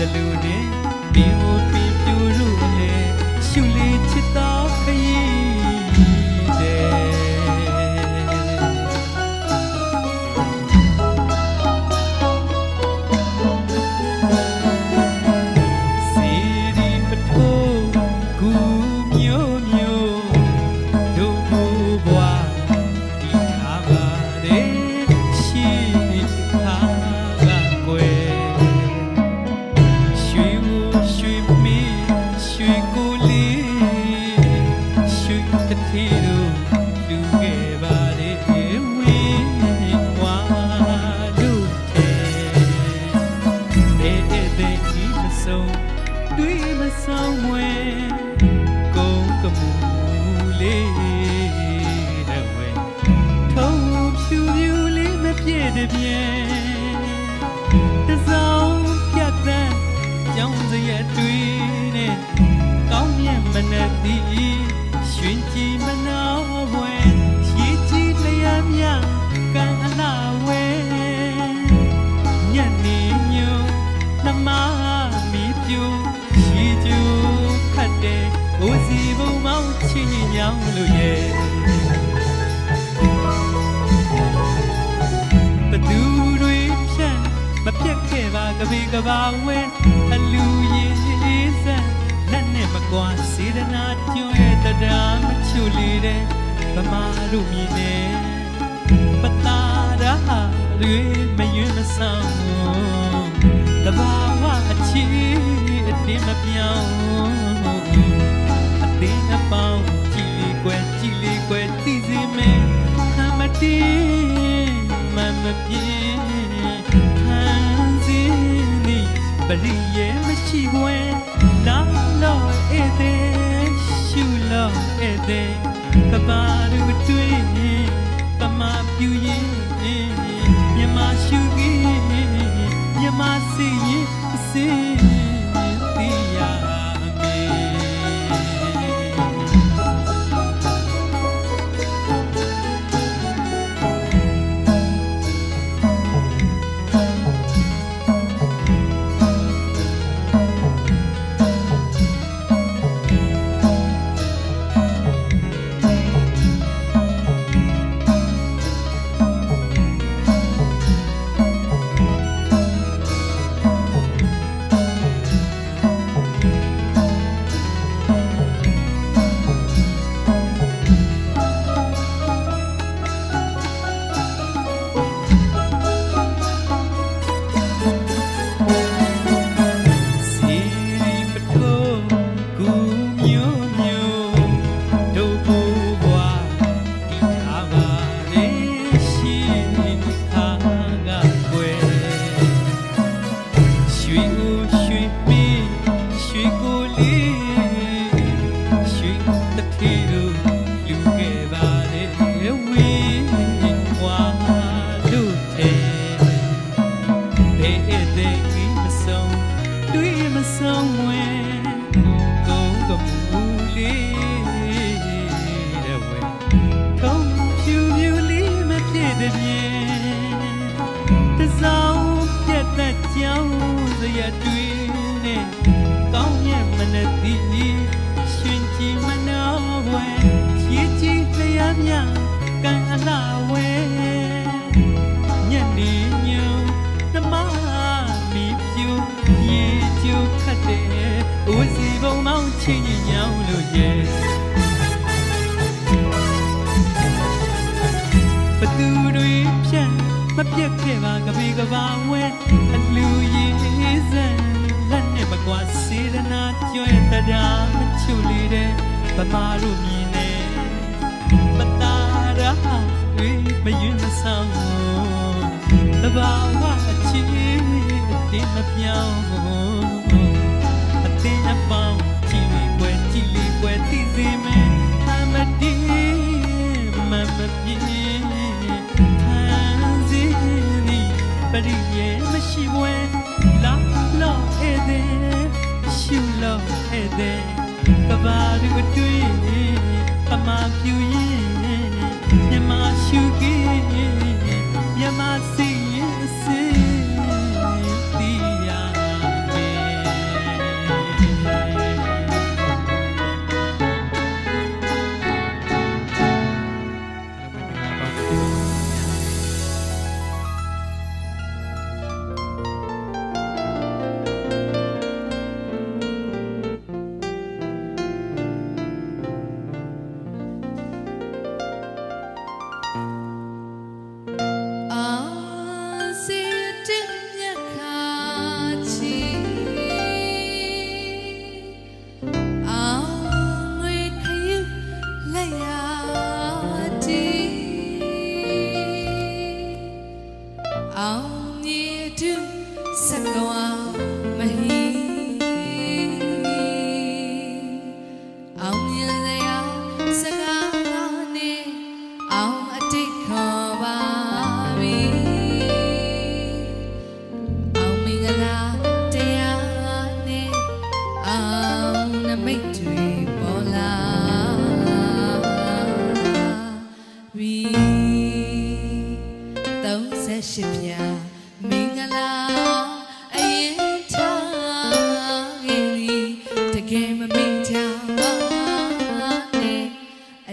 လူနဲ့ဒီဟိုပင်ပြူ မဆုံးဝဲကုန်းကမူလေးတဲ့ဝဲထုံးဖြူဖြူလေးမပြည့်တဲ့ပြဲတစောင်းပြတ်တဲ့ကြောင်းစရက်တွေ့နဲ့ကောင်းမြတ်မနဲ့ဒီရွှ လို့ရဲ့ဘသူတွေဖြန့်မပြတ်ခဲ့ပါကပေကဘာဝဲအလူရေးစံလက်နဲ့မကွာစေတနာကျွဲတရားမချူလေတဲ့ဗမာတို့မြည်နေပတာရာတွေမယွန်းမဆောင်တဘာဝအချီအတင်းမပြောင်းအတင်းအပေါင်း တီးမမပြေဟန်စီနီပရိယေမရှိဘွယ်လာလို့ဧတဲ့ရှူလို့ဧတဲ့ကဘာရူတွေ့ပမာပြူရင် ချင်းညောင်းလို့ရဲ့ဘသူတွေဖြန့်မပြတ်ခဲ့ပါကပေကဘာဝဲအလူရေးစံလက်နဲ့မကွာစေရနာကျွဲတရားမချူလေတဲ့ဗမာတို့မြင်နေပတာရာတွေမယွန်းမဆောင်တဘာဝအချီအတင်းမပြောင်း ကွယ်သိစေမယ်အမတီမမပြေဟန်စီနီပရိယေမရှိဘွယ်လာလောဧတဲ့ရှူလောဧတဲ့ကဘာရူတွေ့အမပြူရင်မြမရှိကေမြမစီ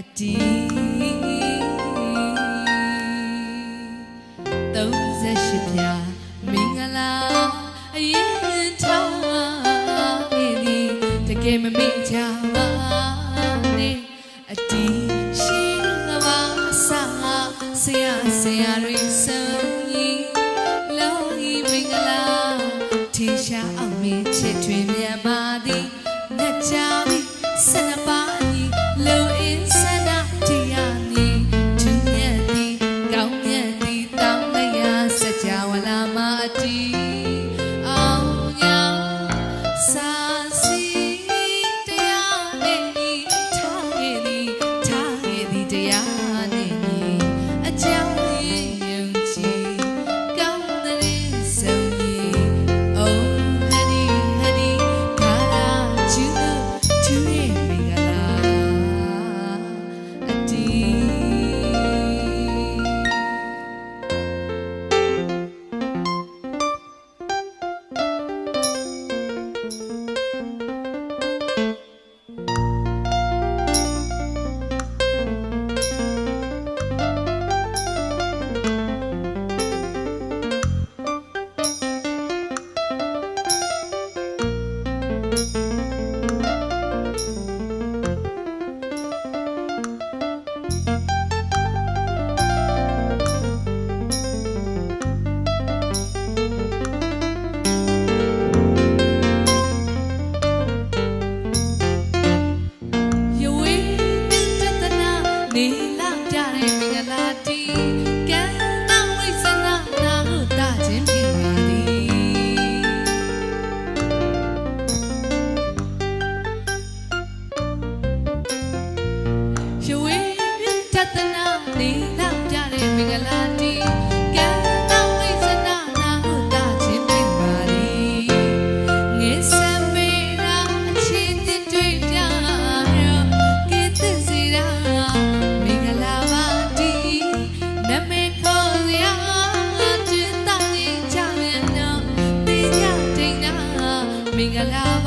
အတီ38ပြာမင်္ဂလာအရင်ထားနေသည်တကယ်မမင်ချပါနဲ့အတီရှိသဘာဆာဆရာဆရာတွေ aming alam.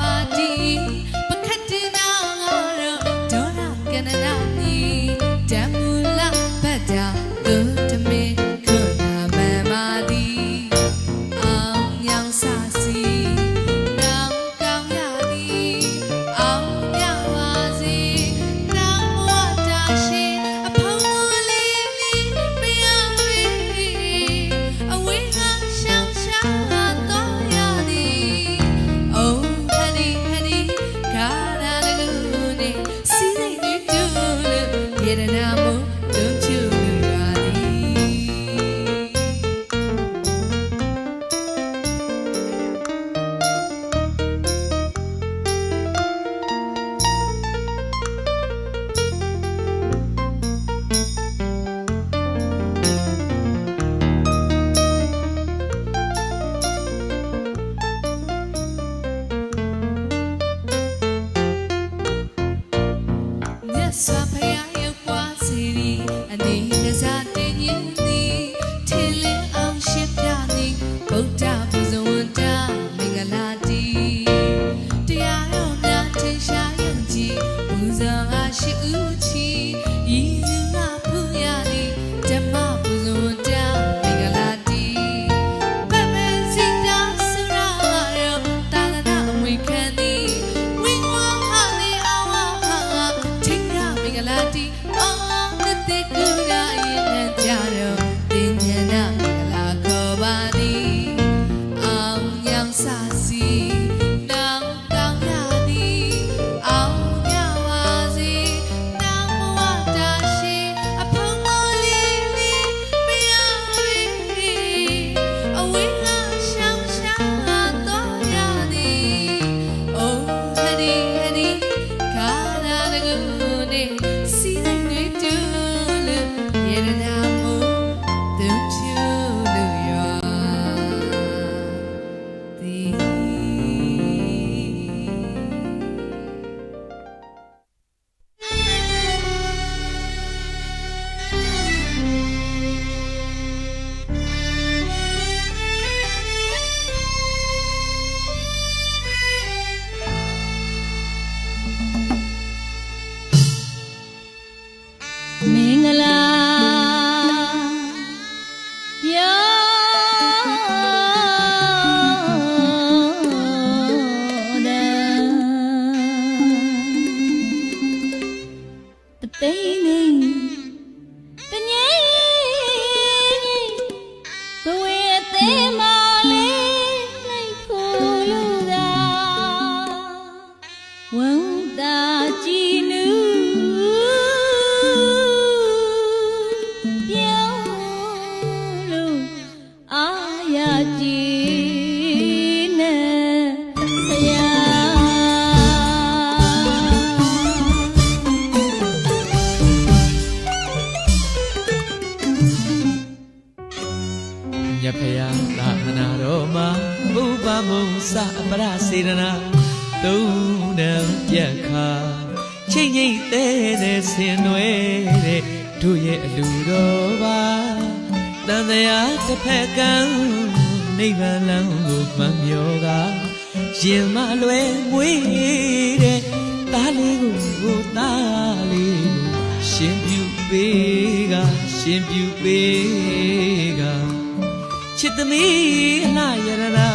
သမီးအလှရရနာ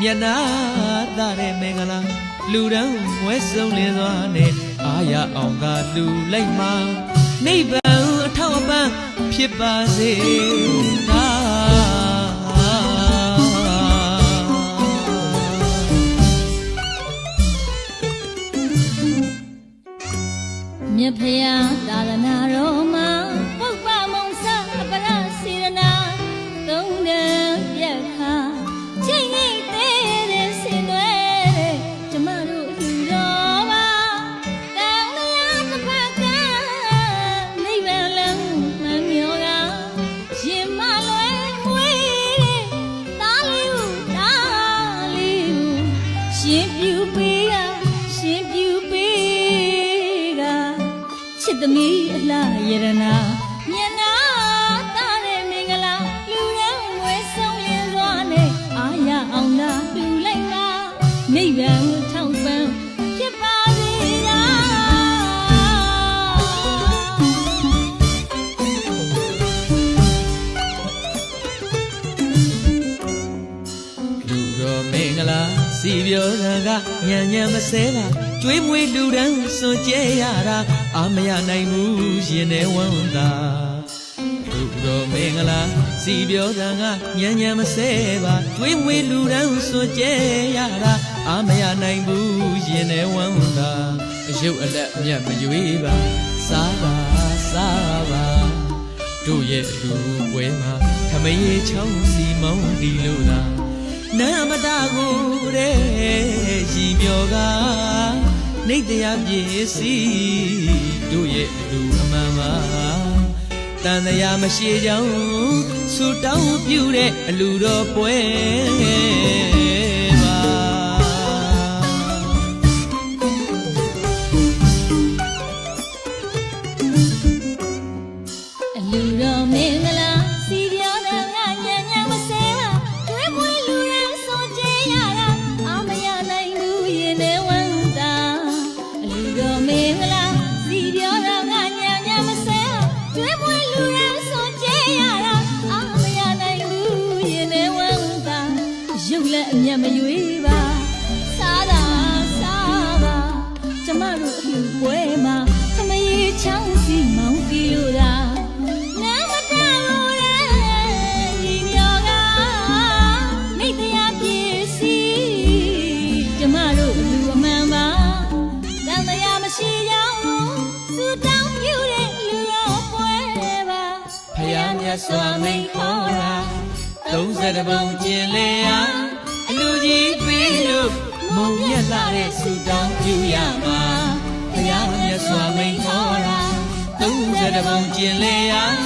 မျက်နာသားတဲ့မင်္ဂလာလူတန်းဝဲဆုံးလင်းစွာနဲ့အာရအောင်သာလူလိုက်မှာနိဗ္ဗာန်အထောက်အပံ့ဖြစ်ပါစေသာမြတ်ဖရာသာသနာတော် ရှင်ပြူပေးကရှင်ပြူပေးကချစ်သမီးအလှယရနာ ပြောတာကညံညံမစဲတာကျွေးမွေးလူတန်းစွန်ကြဲရတာအာမရနိုင်ဘူးရင်ထဲဝမ်းသာသူတော်မင်္ဂလာစီပြောတာကညံညံမစဲပါကျွေးမွေးလူတန်းစွန်ကြဲရတာအာမရနိုင်ဘူးရင်ထဲဝမ်းသာအယုတ်အလက်မြတ်မရွေးပါစားပါစားပါတို့ရဲ့လူပွဲမှာခမရေချောင်းစီမောင်းဒီလိုသာ နာမတာကိုတဲ့ရည်မြော်ကနေတရားပြည့်စည်တို့ရဲ့အလူအမှန်ပါတန်တရားမရှိကြောင်းဆူတောင်းပြူတဲ့အလူတော်ပွဲ ဆက်တပုံကျင်လင်အားအလူကြီးပြေလို့မုံမြတ်လာတဲ့ဆူတောင်းပြုရမှာဘုရားမြတ်စွာမိန်ခေါ်တာသုံးဆက်တပုံကျင်လင်အား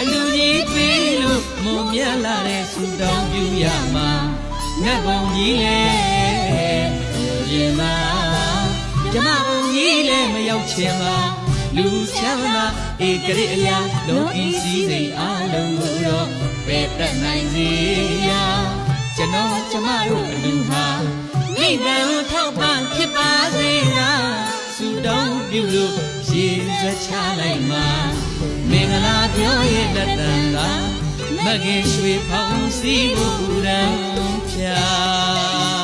အလူကြီးပြေလို့မုံမြတ်လာတဲ့ဆူတောင်းပြုရမှာငတ်ပုံကြီးလေရင်မဓမ္မပုံကြီးလေမရောက်ချင်ပါလူချမ်းသာဧကရိအလျာလောကီစည်းစိမ်အလုံးကိုတော့ ပဲတတ်နိုင်စေရာကျွန်တော်ကျမတို့အလူဟာမိဘကိုထောက်ပံ့ဖြစ်ပါစေရာဆူတောင်းပြုလို့ရေစက်ချလိုက်မှာမင်္ဂလာပြောရဲ့လက်တန်သာမကင်ရွှေဖောင်းစီကိုဥရန်ဖြာဖ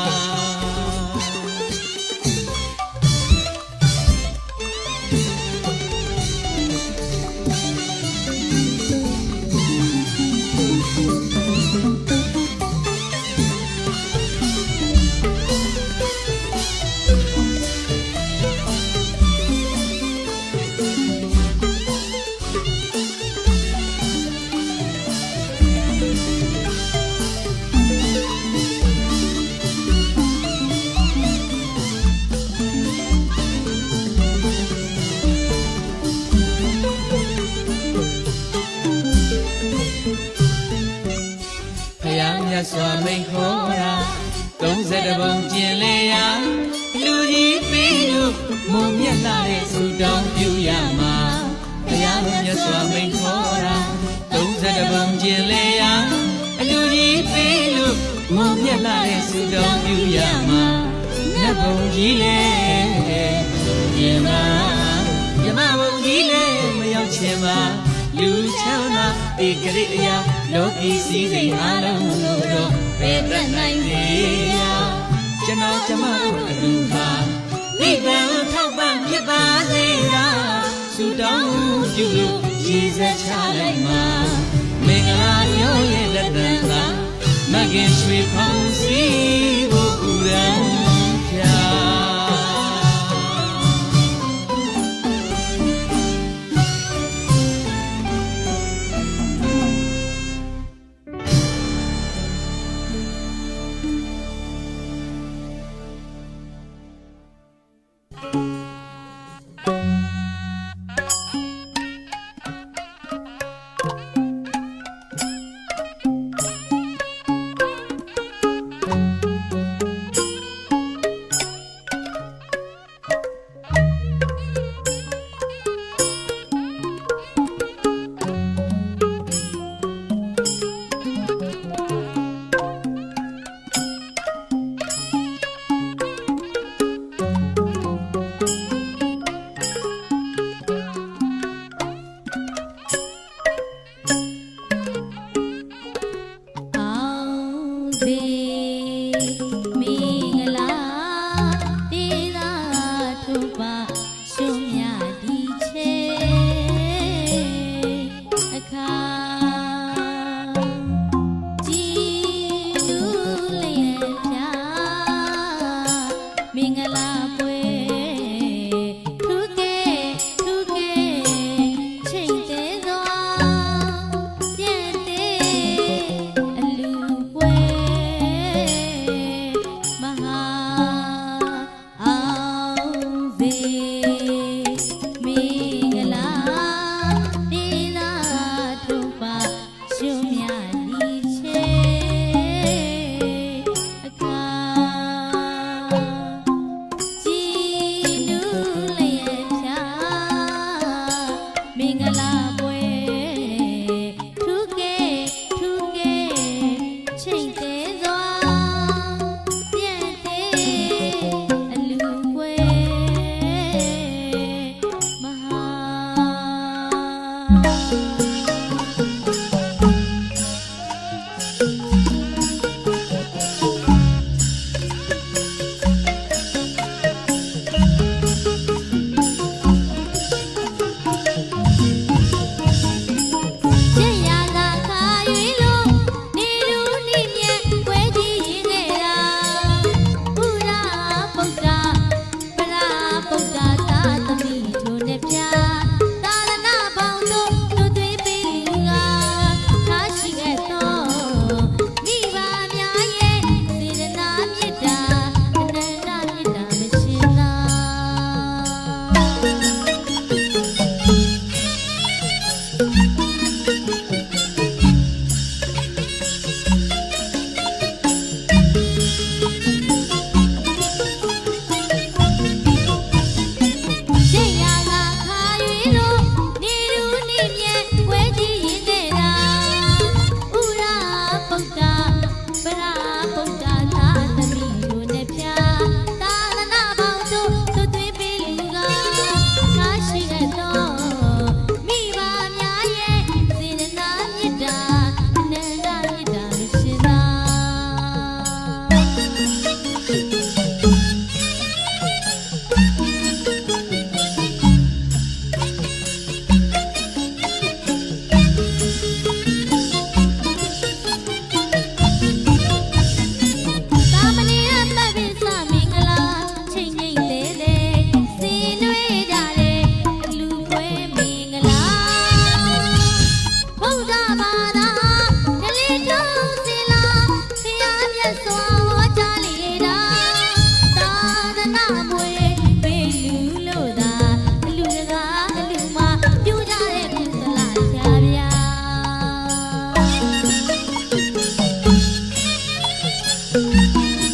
လာတဲ့ဆူတောင်းပြုရမှာနတ်ဘုံကြီးလေရင်မာမြမဘုံကြီးလေမရောက်ချင်ပါလူချမ်းသာဧကရိအရာလောကီစည်းစိမ်အလုံးတို့ပဲတတ်နိုင်စေရာကျွန်တော်ကျမတို့အလူဟာနိဗ္ဗာန်ကိုထောက်ပံ့ဖြစ်ပါစေရာဆုတောင်းပြုလို့ရည်စက်ချလိုက်မှာမင်္ဂလာရောရဲ့လက်တန်သာ မကင်ရွှေဖော မ